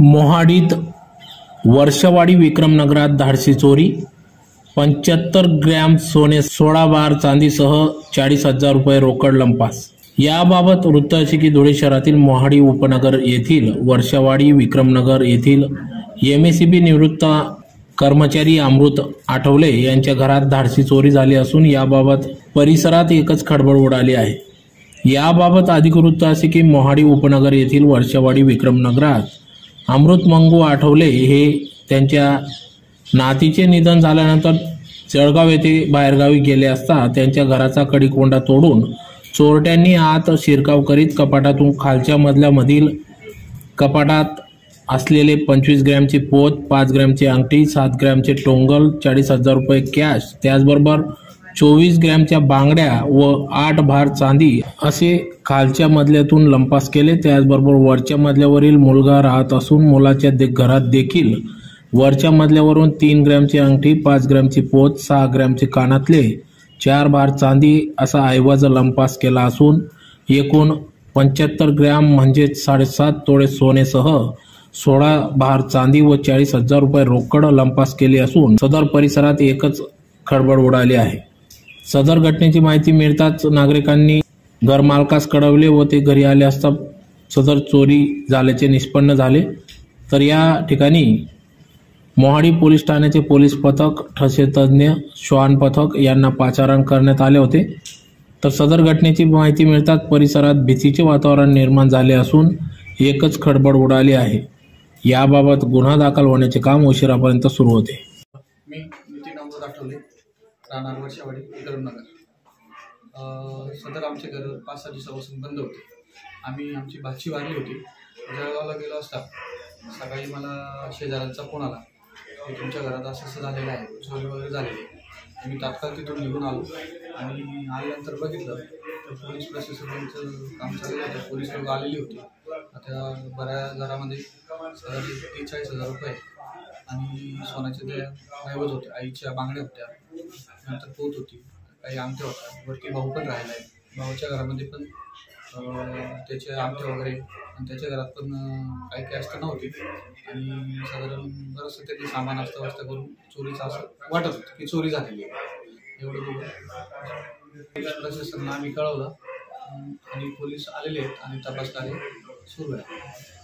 मोहाडीत वर्षवाडी विक्रमनगरात धाडसी चोरी पंच्याहत्तर ग्रॅम सोने सोळा बार चांदीसह चाळीस हजार रुपये रोकड लंपास. याबाबत वृत्त असे की धुळे शहरातील मोहाडी उपनगर येथील वर्षावाडी विक्रमनगर येथील एम एस सी बी निवृत्त कर्मचारी अमृत आठवले यांच्या घरात धाडसी चोरी झाली असून याबाबत परिसरात एकच खळबळ उडाली आहे. याबाबत अधिक वृत्त असे की मोहाडी उपनगर येथील वर्षावाडी विक्रमनगरात अमृतमंगू आठवले हे त्यांच्या नातीचे निधन झाल्यानंतर जळगाव येथे बाहेरगावी गेले असता त्यांच्या घराचा कडीकोंडा तोडून चोरट्यांनी आत शिरकाव करीत कपाटातून खालच्या मधल्यामधील कपाटात असलेले पंचवीस ग्रॅमचे पोत पाच ग्रॅमची अंगठी सात ग्रॅमचे टोंगल चाळीस हजार रुपये कॅश त्याचबरोबर चोवीस ग्रॅमच्या बांगड्या व आठ भार चांदी असे खालच्या मजल्यातून लंपास केले. त्याचबरोबर वरच्या मजल्यावरील मुलगा राहत असून मुलाच्या दे घरात देखील वरच्या मजल्यावरून तीन ग्रॅमची अंगठी पाच ग्रॅमची पोत सहा ग्रॅमचे कानातले चार भार चांदी असा ऐवज लंपास केला असून एकूण पंच्याहत्तर ग्रॅम म्हणजेच साडेसात तोळे सोनेसह सोळा भार चांदी व चाळीस हजार रुपये रोकड लंपास केली असून सदर परिसरात एकच खळबळ उडाली आहे. सदर घटनेची माहिती मिळताच नागरिकांनी घरमालकास कळवले व ते घरी आले असता सदर चोरी झाल्याचे निष्पन्न झाले. तर या ठिकाणी मोहाडी पोलीस ठाण्याचे पोलीस पथक ठसे श्वान पथक यांना पाचारण करण्यात आले होते. तर सदर घटनेची माहिती मिळताच परिसरात भीतीचे वातावरण निर्माण झाले असून एकच खडबड उडाली आहे. याबाबत गुन्हा दाखल होण्याचे काम उशिरापर्यंत सुरू होते. मी दाखवले. राहणार वर्षावाडी विक्रमनगर सदर आमचे घर पाच सहा दिवसापासून बंद होते. आम्ही आमची भाची वारली होती. जळगावला गेलो असता सकाळी मला शेजाऱ्यांचा फोन आला की तुमच्या घरात असं असं झालेलं आहे चोरी वगैरे झालेली आहे. मी तात्काळ तिथून निघून आलो आणि आल्यानंतर बघितलं तर पोलीस प्रशासनाचं काम चालू होतं. पोलीस लोक आलेली होती. आता बऱ्या घरामध्ये सरासरी त्रेचाळीस हजार रुपये आणि सोन्याचे ते ऐवज होते आईच्या बांगड्या होत्या. नंतर पोत होती. काही आमट्या होता. वरती भाऊ पण राहिला आहे. भाऊच्या घरामध्ये पण त्याचे आमटे वगैरे. आणि त्याच्या घरात पण काही काही असतं तर नव्हती. आणि साधारण बरंचसं त्यांनी सामान असतं वाजता करून चोरीचं असं वाटत होतं की चोरी झालेली आहे. एवढं बघून प्रशासनाला आम्ही कळवलं. आणि पोलीस आलेले आहेत आणि तपास कार्य सुरू आहे.